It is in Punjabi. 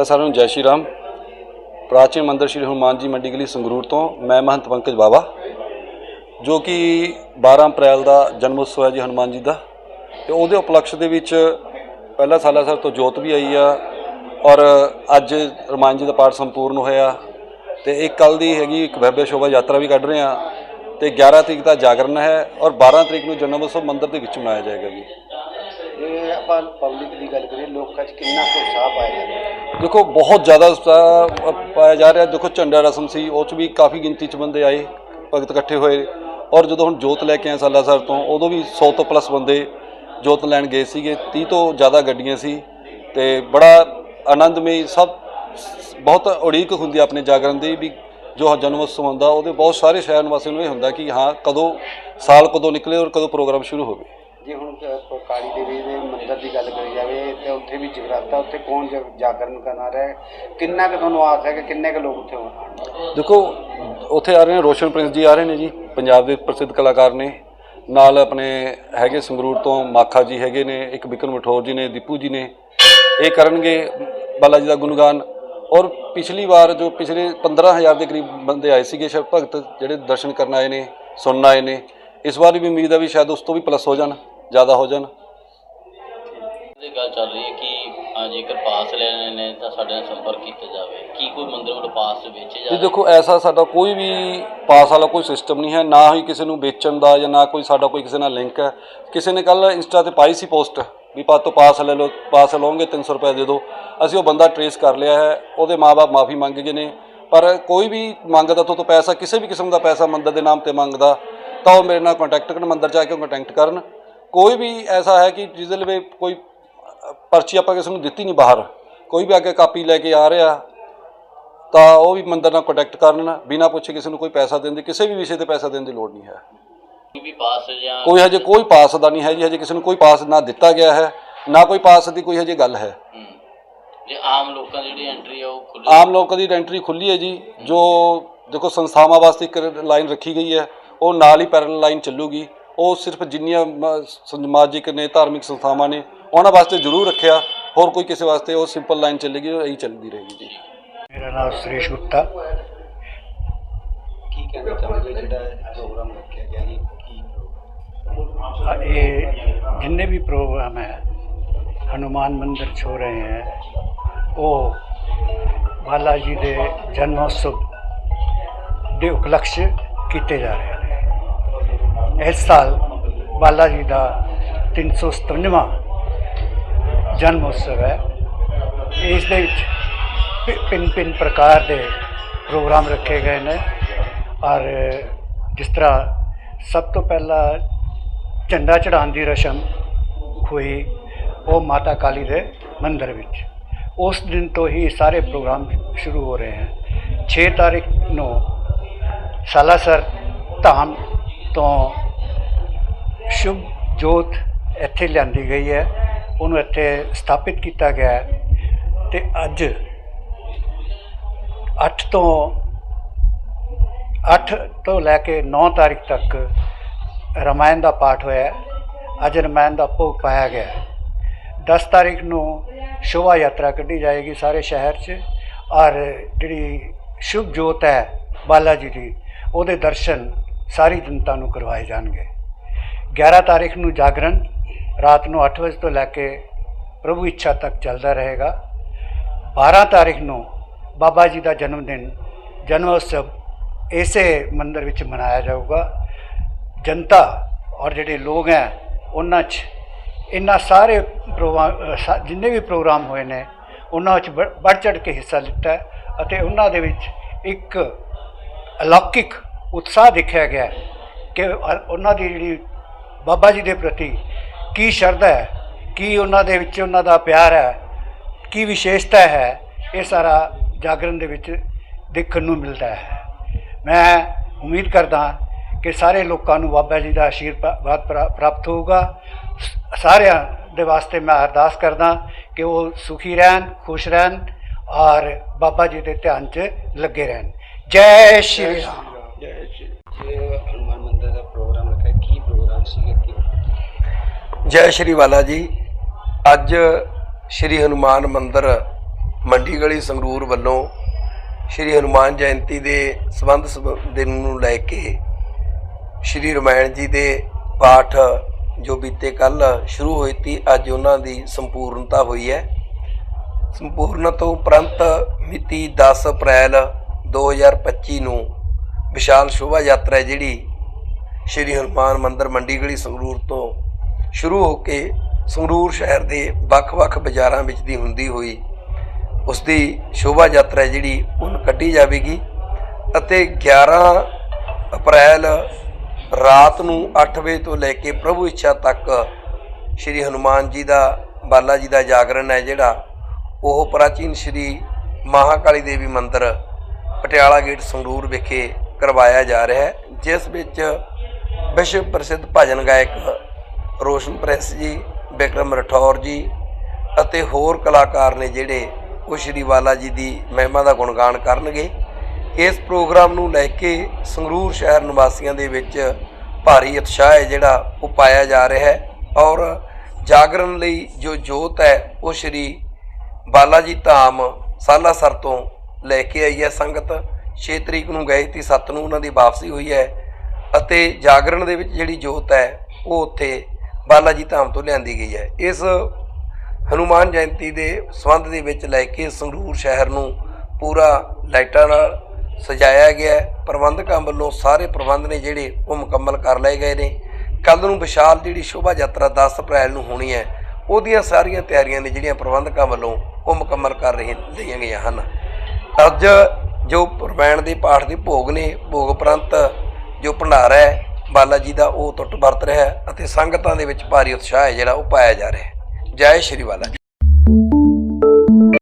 ਪਹਿਲਾਂ ਸਾਰਿਆਂ ਨੂੰ ਜੈ ਸ਼੍ਰੀ ਰਾਮ। ਪ੍ਰਾਚੀਨ ਮੰਦਰ ਸ਼੍ਰੀ ਹਨੂਮਾਨ ਜੀ ਮੰਡੀ ਗਲੀ ਸੰਗਰੂਰ ਤੋਂ ਮੈਂ ਮਹੰਤ ਪੰਕਜ ਬਾਵਾ, ਜੋ ਕਿ 12 ਅਪ੍ਰੈਲ ਦਾ ਜਨਮ ਉਤਸਵ ਹੈ ਜੀ ਹਨੂਮਾਨ ਜੀ ਦਾ। ਤੇ ਉਹਦੇ ਉਪਲਕਸ਼ ਦੇ ਵਿੱਚ ਪਹਿਲਾ ਸਾਲਾਸਰ ਤੋਂ ਜੋਤ ਵੀ ਆਈ ਆ ਔਰ ਅੱਜ ਹਨੂਮਾਨ ਜੀ ਦਾ ਪਾਠ ਸੰਪੂਰਨ ਹੋਇਆ। ਤੇ ਇੱਕ ਕੱਲ ਦੀ ਹੈਗੀ ਇੱਕ ਭव्य ਸ਼ੋਭਾ ਯਾਤਰਾ ਵੀ ਕੱਢ ਰਹੇ ਆ ਤੇ 11 ਤਰੀਕ ਦਾ ਜਾਗਰਣ ਹੈ ਔਰ 12 ਤਰੀਕ ਨੂੰ ਜਨਮ ਉਤਸਵ ਮੰਦਿਰ ਦੇ ਵਿੱਚ ਮਨਾਇਆ ਜਾਏਗਾ ਜੀ। ਆਪਾਂ ਪਬਲਿਕ ਦੀ ਗੱਲ ਕਰੀਏ, ਲੋਕਾਂ 'ਚ ਕਿੰਨਾ ਕੁ ਉਤਸ਼ਾਹ ਪਾਇਆ ਜਾਂਦਾ ਦੇਖੋ, ਬਹੁਤ ਜ਼ਿਆਦਾ ਉਤਸ਼ਾਹ ਪਾਇਆ ਜਾ ਰਿਹਾ। ਦੇਖੋ, ਝੰਡਾ ਰਸਮ ਸੀ, ਉਹ 'ਚ ਵੀ ਕਾਫੀ ਗਿਣਤੀ 'ਚ ਬੰਦੇ ਆਏ, ਭਗਤ ਇਕੱਠੇ ਹੋਏ। ਔਰ ਜਦੋਂ ਹੁਣ ਜੋਤ ਲੈ ਕੇ ਆਏ ਸਾਲਾਸਰ ਤੋਂ, ਉਦੋਂ ਵੀ 100 ਤੋਂ ਪਲੱਸ ਬੰਦੇ ਜੋਤ ਲੈਣ ਗਏ ਸੀਗੇ। 30 ਤੋਂ ਜ਼ਿਆਦਾ ਗੱਡੀਆਂ ਸੀ ਤੇ ਬੜਾ ਆਨੰਦਮਈ, ਸਭ ਬਹੁਤ ਉਡੀਕ ਹੁੰਦੀ ਆਪਣੇ ਜਾਗਰਣ ਦੀ ਵੀ ਜੋ ਜਨਮ ਉਤਸਵ ਹੁੰਦਾ, ਉਹਦੇ ਬਹੁਤ ਸਾਰੇ ਸ਼ਹਿਰ ਨਿਵਾਸੀਆਂ ਨੂੰ ਇਹ ਹੁੰਦਾ ਕਿ ਹਾਂ, ਕਦੋਂ ਸਾਲ ਕਦੋਂ ਨਿਕਲੇ ਔਰ ਕਦੋਂ ਪ੍ਰੋਗਰਾਮ ਸ਼ੁਰੂ ਹੋਵੇ ਜੇ ਹੁਣ ਕਾਲੀ ਦੇਵੀ ਦੇ ਮੰਦਿਰ ਦੀ ਗੱਲ ਕਰੀ ਜਾਵੇ, ਤੇ ਉੱਥੇ ਵੀ ਜਗਰਾਤਾ, ਉੱਥੇ ਕੌਣ ਜ- ਜਾਗਰਣ ਕਰਨਾ ਰਿਹਾ? ਕਿੰਨਾ ਕੁ ਤੁਹਾਨੂੰ ਆਸ ਹੈ ਕਿ ਕਿੰਨੇ ਕੁ ਲੋਕ ਉੱਥੇ ਆਉਣਗੇ ਦੇਖੋ, ਉੱਥੇ ਆ ਰਹੇ ਨੇ ਰੋਸ਼ਨ ਪ੍ਰਿੰਸ ਜੀ ਆ ਰਹੇ ਨੇ ਜੀ, ਪੰਜਾਬ ਦੇ ਪ੍ਰਸਿੱਧ ਕਲਾਕਾਰ ਨੇ। ਨਾਲ ਆਪਣੇ ਹੈਗੇ ਸੰਗਰੂਰ ਤੋਂ ਮਾਖਾ ਜੀ ਹੈਗੇ ਨੇ, ਇੱਕ ਬਿਕਰਮ ਮਠੋਰ ਜੀ ਨੇ, ਦੀਪੂ ਜੀ ਨੇ। ਇਹ ਕਰਨਗੇ ਬਾਲਾ ਜੀ ਦਾ ਗੁਣਗਾਨ। ਔਰ ਪਿਛਲੀ ਵਾਰ ਜੋ ਪਿਛਲੇ 15000 ਦੇ ਕਰੀਬ ਬੰਦੇ ਆਏ ਸੀਗੇ, ਸ਼ਿਵ ਭਗਤ, ਜਿਹੜੇ ਦਰਸ਼ਨ ਕਰਨ ਆਏ ਨੇ, ਸੁਣਨ ਆਏ ਨੇ, ਇਸ ਵਾਰ ਵੀ ਉਮੀਦ ਹੈ ਵੀ ਸ਼ਾਇਦ ਉਸ ਤੋਂ ਵੀ ਪਲੱਸ ਹੋ ਜਾਣ। ਜ਼ਿਆਦਾ ਹੋ ਜਾਣ। ਇਹ ਗੱਲ ਚੱਲ ਰਹੀ ਹੈ ਕਿ ਅ, ਜੇਕਰ ਪਾਸ ਲੈਣੇ ਨੇ ਤਾਂ ਸਾਡੇ ਨਾਲ ਸੰਪਰਕ ਕੀਤਾ ਜਾਵੇ। ਕੀ ਕੋਈ ਮੰਦਰ ਵੱਲੋਂ ਪਾਸ ਵੇਚੇ ਜਾ ਜੀ ਦੇਖੋ ਐਸਾ ਸਾਡਾ ਕੋਈ ਵੀ ਪਾਸ ਵਾਲਾ ਕੋਈ ਸਿਸਟਮ ਨਹੀਂ ਹੈ। ਨਾ ਹੀ ਕਿਸੇ ਨੂੰ ਵੇਚਣ ਦਾ ਜਾਂ ਨਾ ਕੋਈ ਸਾਡਾ ਕੋਈ ਕਿਸੇ ਨਾਲ ਲਿੰਕ ਹੈ। ਕਿਸੇ ਨੇ ਕੱਲ ਇੰਸਟਾ ਤੇ ਪਾਈ ਸੀ ਪੋਸਟ ਵੀ ਪਾ ਤੋਂ ਪਾਸ ਲੈ ਲਓ ਪਾਸ ਲਓਗੇ 300 ਰੁਪਏ ਦੇ ਦਿਓ। ਅਸੀਂ ਉਹ ਬੰਦਾ ਟਰੇਸ ਕਰ ਲਿਆ ਹੈ। ਉਹਦੇ ਮਾਪੇ ਮਾਫੀ ਮੰਗ ਗਏ ਨੇ। ਪਰ ਕੋਈ ਵੀ ਮੰਗਦਾ ਤੋਂ ਤੋਂ ਪੈਸਾ ਕਿਸੇ ਵੀ ਕਿਸਮ ਦਾ ਪੈਸਾ ਮੰਦਰ ਦੇ ਨਾਮ ਤੇ ਮੰਗਦਾ ਤਾਂ ਉਹ ਮੇਰੇ ਨਾਲ ਕੰਟੈਕਟ ਕਰਨ ਮੰਦਰ ਜਾ ਕੇ ਕੰਟੈਕਟ ਕਰਨ। ਕੋਈ ਵੀ ਐਸਾ ਹੈ ਕਿ ਜਿਹਦੇ ਲਈ ਕੋਈ ਪਰਚੀ ਆਪਾਂ ਕਿਸੇ ਨੂੰ ਦਿੱਤੀ ਨਹੀਂ ਬਾਹਰ ਕੋਈ ਵੀ ਅੱਗੇ ਕਾਪੀ ਲੈ ਕੇ ਆ ਰਿਹਾ ਤਾਂ ਉਹ ਵੀ ਮੰਦਰ ਨਾਲ ਕੰਟੈਕਟ ਕਰਨ ਬਿਨਾਂ ਪੁੱਛੇ ਕਿਸੇ ਨੂੰ ਕੋਈ ਪੈਸਾ ਦੇਣ ਦੀ ਕਿਸੇ ਵੀ ਵਿਸ਼ੇ ਤੇ ਪੈਸਾ ਦੇਣ ਦੀ ਲੋੜ ਨਹੀਂ ਹੈ। ਕੋਈ ਵੀ ਪਾਸ ਜਾਂ ਕੋਈ ਹਜੇ ਕੋਈ ਪਾਸ ਦਾ ਨਹੀਂ ਹੈ ਜੀ ਹਜੇ ਕਿਸੇ ਨੂੰ ਕੋਈ ਪਾਸ ਨਾ ਦਿੱਤਾ ਗਿਆ ਹੈ ਨਾ ਕੋਈ ਪਾਸ ਦੀ ਕੋਈ ਹਜੇ ਗੱਲ ਹੈ। ਹੂੰ। ਜੇ ਆਮ ਲੋਕਾਂ ਦੀ ਜਿਹੜੀ ਐਂਟਰੀ ਆ ਉਹ ਖੁੱਲੀ ਆਮ ਲੋਕਾਂ ਦੀ ਐਂਟਰੀ ਖੁੱਲੀ ਹੈ ਜੀ ਜੋ ਦੇਖੋ ਸੰਸਥਾਵਾਂ ਵਾਸਤੇ ਇੱਕ ਲਾਈਨ ਰੱਖੀ ਗਈ ਹੈ ਉਹ ਨਾਲ ਹੀ ਪੈਰਲ ਲਾਈਨ ਚੱਲੂਗੀ। ਉਹ ਸਿਰਫ ਜਿੰਨੀਆਂ ਸਮਾਜਿਕ ਨੇ ਧਾਰਮਿਕ ਸੰਸਥਾਵਾਂ ਨੇ ਉਹਨਾਂ ਵਾਸਤੇ ਜ਼ਰੂਰ ਰੱਖਿਆ। ਹੋਰ ਕੋਈ ਕਿਸੇ ਵਾਸਤੇ ਉਹ ਸਿੰਪਲ ਲਾਈਨ ਚੱਲੇਗੀ ਉਹ ਇਹੀ ਚੱਲਦੀ ਰਹੇਗੀ ਜੀ। ਮੇਰਾ ਨਾਮ ਸੁਰੇਸ਼ ਗੁਪਤਾ। ਕੀ ਕਹਿਣਾ ਚਾਹੁੰਦੇ ਜਿਹੜਾ ਪ੍ਰੋਗਰਾਮ ਰੱਖਿਆ ਗਿਆ ਜੀ? ਕੀ ਇਹ ਜਿੰਨੇ ਵੀ ਪ੍ਰੋਗਰਾਮ ਹੈ ਹਨੂਮਾਨ ਮੰਦਿਰ ਛੋ ਰਹੇ ਹੈ ਉਹ ਬਾਲਾ ਜੀ ਦੇ ਜਨਮ ਉਤਸਵ ਦੇ ਉਪਲਕਸ਼ ਕੀਤੇ ਜਾ ਰਹੇ ਨੇ। ਇਸ ਸਾਲ ਬਾਲਾ ਜੀ ਦਾ 357ਵਾਂ ਜਨਮ ਉਤਸਵ ਹੈ। ਇਸ ਦੇ ਵਿੱਚ ਪਿੰਨ ਪਿੰਨ ਪ੍ਰਕਾਰ ਦੇ ਪ੍ਰੋਗਰਾਮ ਰੱਖੇ ਗਏ ਨੇ ਔਰ ਜਿਸ ਤਰ੍ਹਾਂ ਸਭ ਤੋਂ ਪਹਿਲਾਂ ਝੰਡਾ ਚੜਾਉਣ ਦੀ ਰਸਮ ਹੋਈ ਉਹ ਮਾਤਾ ਕਾਲੀ ਦੇ ਮੰਦਿਰ ਵਿੱਚ। ਉਸ ਦਿਨ ਤੋਂ ਹੀ ਸਾਰੇ ਪ੍ਰੋਗਰਾਮ ਸ਼ੁਰੂ ਹੋ ਰਹੇ ਹਨ। 6 ਤਾਰੀਖ ਨੂੰ ਸਾਲਾਸਰ ਧਾਮ ਤੋਂ ਸ਼ੁਭ ਜੋਤ ਇੱਥੇ ਲਿਆਂਦੀ ਗਈ ਹੈ, ਉਹਨੂੰ ਇੱਥੇ ਸਥਾਪਿਤ ਕੀਤਾ ਗਿਆ ਹੈ ਤੇ ਅੱਜ 8 ਤੋਂ 8 ਤੋਂ ਲੈ ਕੇ 9 ਤਾਰੀਖ ਤੱਕ ਰਮਾਇਣ ਦਾ ਪਾਠ ਹੋਇਆ ਅੱਜ ਰਮਾਇਣ ਦਾ ਭੋਗ ਪਾਇਆ ਗਿਆ ਹੈ। 10 ਤਾਰੀਖ ਨੂੰ ਸ਼ੋਭਾ ਯਾਤਰਾ ਕੱਢੀ ਜਾਏਗੀ ਸਾਰੇ ਸ਼ਹਿਰ 'ਚ ਔਰ ਜਿਹੜੀ ਸ਼ੁਭ ਜੋਤ ਹੈ ਬਾਲਾ ਜੀ ਦੀ, ਉਹਦੇ ਦਰਸ਼ਨ ਸਾਰੀ ਜਨਤਾ ਨੂੰ ਕਰਵਾਏ ਜਾਣਗੇ 11 ਤਾਰੀਖ ਨੂੰ ਜਾਗਰਣ, ਰਾਤ ਨੂੰ 8 ਵਜੇ ਤੋਂ ਲੈ ਕੇ ਪ੍ਰਭੂ ਇੱਛਾ ਤੱਕ ਚੱਲਦਾ ਰਹੇਗਾ। 12 ਤਾਰੀਖ ਨੂੰ ਬਾਬਾ ਜੀ ਦਾ ਜਨਮ ਦਿਨ, ਜਨਮ ਉਤਸਵ ਇਸੇ ਮੰਦਿਰ ਵਿੱਚ ਮਨਾਇਆ ਜਾਊਗਾ। ਜਨਤਾ ਔਰ ਜਿਹੜੇ ਲੋਕ ਹੈ, ਉਹਨਾਂ 'ਚ ਇਹਨਾਂ ਸਾਰੇ ਪ੍ਰੋਗਰਾਮ ਜਿੰਨੇ ਵੀ ਪ੍ਰੋਗਰਾਮ ਹੋਏ ਨੇ, ਉਹਨਾਂ ਵਿੱਚ ਵੱਧ ਚੜ ਕੇ ਹਿੱਸਾ ਲਿੱਤਾ ਅਤੇ ਉਹਨਾਂ ਦੇ ਵਿੱਚ ਇੱਕ ਅਲੌਕਿਕ ਉਤਸ਼ਾਹ ਦੇਖਿਆ ਗਿਆ ਕਿ ਉਹਨਾਂ ਦੀ ਜਿਹੜੀ ਬਾਬਾ ਜੀ ਦੇ ਪ੍ਰਤੀ ਕੀ ਸ਼ਰਧਾ ਹੈ, ਕੀ ਉਹਨਾਂ ਦੇ ਵਿੱਚ ਉਹਨਾਂ ਦਾ ਪਿਆਰ ਹੈ, ਕੀ ਵਿਸ਼ੇਸ਼ਤਾ ਹੈ, ਇਹ ਸਾਰਾ ਜਾਗਰਣ ਦੇ ਵਿੱਚ ਦੇਖਣ ਨੂੰ ਮਿਲਦਾ ਹੈ। ਮੈਂ ਉਮੀਦ ਕਰਦਾ ਕਿ ਸਾਰੇ ਲੋਕਾਂ ਨੂੰ ਬਾਬਾ ਜੀ ਦਾ ਆਸ਼ੀਰਵਾਦ ਪ੍ਰਾ- ਪ੍ਰਾਪਤ ਹੋਊਗਾ। ਸ- ਸਾਰਿਆਂ ਦੇ ਵਾਸਤੇ ਮੈਂ ਅਰਦਾਸ ਕਰਦਾ ਕਿ ਉਹ ਸੁਖੀ ਰਹਿਣ, ਖੁਸ਼ ਰਹਿਣ ਔਰ ਬਾਬਾ ਜੀ ਦੇ ਧਿਆਨ 'ਚ ਲੱਗੇ ਰਹਿਣ। ਜੈ ਸ਼੍ਰੀ ਰਾਮ। ਜੇ ਹਨੂਮਾਨ ਜੈ ਸ਼੍ਰੀ ਵਾਲਾ ਜੀ, ਅੱਜ ਸ਼੍ਰੀ ਹਨੂਮਾਨ ਮੰਦਿਰ ਮੰਡੀ ਗਲੀ ਸੰਗਰੂਰ ਵੱਲੋਂ ਸ਼੍ਰੀ ਹਨੂਮਾਨ ਜਯੰਤੀ ਦੇ ਸੰਬੰਧ ਦਿਨ ਨੂੰ ਲੈ ਕੇ ਸ਼੍ਰੀ ਰਮਾਇਣ ਜੀ ਦੇ ਪਾਠ ਜੋ ਬੀਤੇ ਕੱਲ ਸ਼ੁਰੂ ਹੋਈ ਤੀ, ਅੱਜ ਉਹਨਾਂ ਦੀ ਸੰਪੂਰਨਤਾ ਹੋਈ ਹੈ। ਸੰਪੂਰਨ ਤੋਂ ਉਪਰੰਤ ਮਿਤੀ 10 ਅਪ੍ਰੈਲ 2025 ਨੂੰ ਵਿਸ਼ਾਲ ਸ਼ੋਭਾ ਯਾਤਰਾ ਜਿਹੜੀ ਸ਼੍ਰੀ ਹਨੂਮਾਨ ਮੰਦਿਰ ਮੰਡੀ ਸੰਗਰੂਰ ਤੋਂ ਸ਼ੁਰੂ ਹੋ ਕੇ ਸੰਗਰੂਰ ਸ਼ਹਿਰ ਦੇ ਵੱਖ-ਵੱਖ ਬਾਜ਼ਾਰਾਂ ਵਿੱਚ ਦੀ ਹੁੰਦੀ ਹੋਈ ਉਸ ਦੀ ਸ਼ੋਭਾ ਯਾਤਰਾ ਜਿਹੜੀ ਉਹ ਕੱਢੀ ਜਾਵੇਗੀ ਅਤੇ 11 ਅਪ੍ਰੈਲ ਰਾਤ ਨੂੰ 8 ਵਜੇ ਤੋਂ ਲੈ ਕੇ ਪ੍ਰਭੂ ਇੱਛਾ ਤੱਕ ਸ਼੍ਰੀ ਹਨੂਮਾਨ ਜੀ ਦਾ, ਬਾਲਾ ਜੀ ਦਾ ਜਾਗਰਣ ਹੈ ਜਿਹੜਾ, ਉਹ ਪ੍ਰਾਚੀਨ ਸ਼੍ਰੀ ਮਹਾਕਾਲੀ ਦੇਵੀ ਮੰਦਿਰ ਪਟਿਆਲਾ ਗੇਟ ਸੰਗਰੂਰ ਵਿਖੇ ਕਰਵਾਇਆ ਜਾ ਰਿਹਾ ਹੈ, ਜਿਸ ਵਿੱਚ ਵਿਸ਼ਵ ਪ੍ਰਸਿੱਧ ਭਜਨ ਗਾਇਕ ਰੋਸ਼ਨ ਪ੍ਰੈਸ ਜੀ ਬਿਕਰਮ ਰਠੌਰ ਜੀ ਅਤੇ ਹੋਰ ਕਲਾਕਾਰ ਨੇ ਜਿਹੜੇ ਉਹ ਸ਼੍ਰੀ ਬਾਲਾ ਜੀ ਦੀ ਮਹਿਮਾ ਦਾ ਗੁਣਗਾਨ ਕਰਨਗੇ। ਇਸ ਪ੍ਰੋਗਰਾਮ ਨੂੰ ਲੈ ਕੇ ਸੰਗਰੂਰ ਸ਼ਹਿਰ ਨਿਵਾਸੀਆਂ ਦੇ ਵਿੱਚ ਭਾਰੀ ਉਤਸ਼ਾਹ ਹੈ ਜਿਹੜਾ ਉਹ ਪਾਇਆ ਜਾ ਰਿਹਾ ਹੈ ਔਰ ਜਾਗਰਣ ਲਈ ਜੋ ਜੋਤ ਹੈ ਉਹ ਸ਼੍ਰੀ ਬਾਲਾ ਜੀ ਧਾਮ ਸਾਲਾਸਰ ਤੋਂ ਲੈ ਕੇ ਆਈ ਹੈ ਸੰਗਤ। 6 ਤਰੀਕ ਨੂੰ ਗਏ ਸੀ 7 ਨੂੰ ਉਹਨਾਂ ਦੀ ਵਾਪਸੀ ਹੋਈ ਹੈ। ਅਤੇ ਜਾਗਰਣ ਦੇ ਵਿੱਚ ਜਿਹੜੀ ਜੋਤ ਹੈ, ਉਹ ਉੱਥੇ ਬਾਲਾ ਜੀ ਧਾਮ ਤੋਂ ਲਿਆਂਦੀ ਗਈ ਹੈ। ਇਸ ਹਨੂਮਾਨ ਜਯੰਤੀ ਦੇ ਸੰਬੰਧ ਦੇ ਵਿੱਚ ਲੈ ਕੇ ਸੰਗਰੂਰ ਸ਼ਹਿਰ ਨੂੰ ਪੂਰਾ ਲਾਈਟਾਂ ਨਾਲ ਸਜਾਇਆ ਗਿਆ ਹੈ। ਪ੍ਰਬੰਧਕਾਂ ਵੱਲੋਂ ਸਾਰੇ ਪ੍ਰਬੰਧ ਨੇ ਜਿਹੜੇ, ਉਹ ਮੁਕੰਮਲ ਕਰ ਲਏ ਗਏ ਨੇ। ਕੱਲ ਨੂੰ ਵਿਸ਼ਾਲ ਜਿਹੜੀ ਸ਼ੋਭਾ ਯਾਤਰਾ 10 ਅਪ੍ਰੈਲ ਨੂੰ ਹੋਣੀ ਹੈ, ਉਹਦੀਆਂ ਸਾਰੀਆਂ ਤਿਆਰੀਆਂ ਨੇ ਜਿਹੜੀਆਂ ਪ੍ਰਬੰਧਕਾਂ ਵੱਲੋਂ, ਉਹ ਮੁਕੰਮਲ ਕਰ ਰਹੇ, ਲਈਆਂ ਗਈਆਂ ਹਨ। ਅੱਜ ਜੋ ਪ੍ਰਵੈਣ ਦੇ ਪਾਠ ਦੇ ਭੋਗ ਨੇ, ਭੋਗ ਉਪਰੰਤ ਜੋ ਭੰਡਾਰਾ ਹੈ, ਬਾਲਾ ਜੀ ਦਾ ਉਹ ਟੁੱਟ ਵਰਤ ਰਿਹਾ ਅਤੇ ਸੰਗਤਾਂ ਦੇ ਵਿੱਚ ਭਾਰੀ ਉਤਸ਼ਾਹ ਹੈ ਜਿਹੜਾ ਉਹ ਪਾਇਆ ਜਾ ਰਿਹਾ ਜੈ ਸ਼੍ਰੀ ਬਾਲਾ ਜੀ।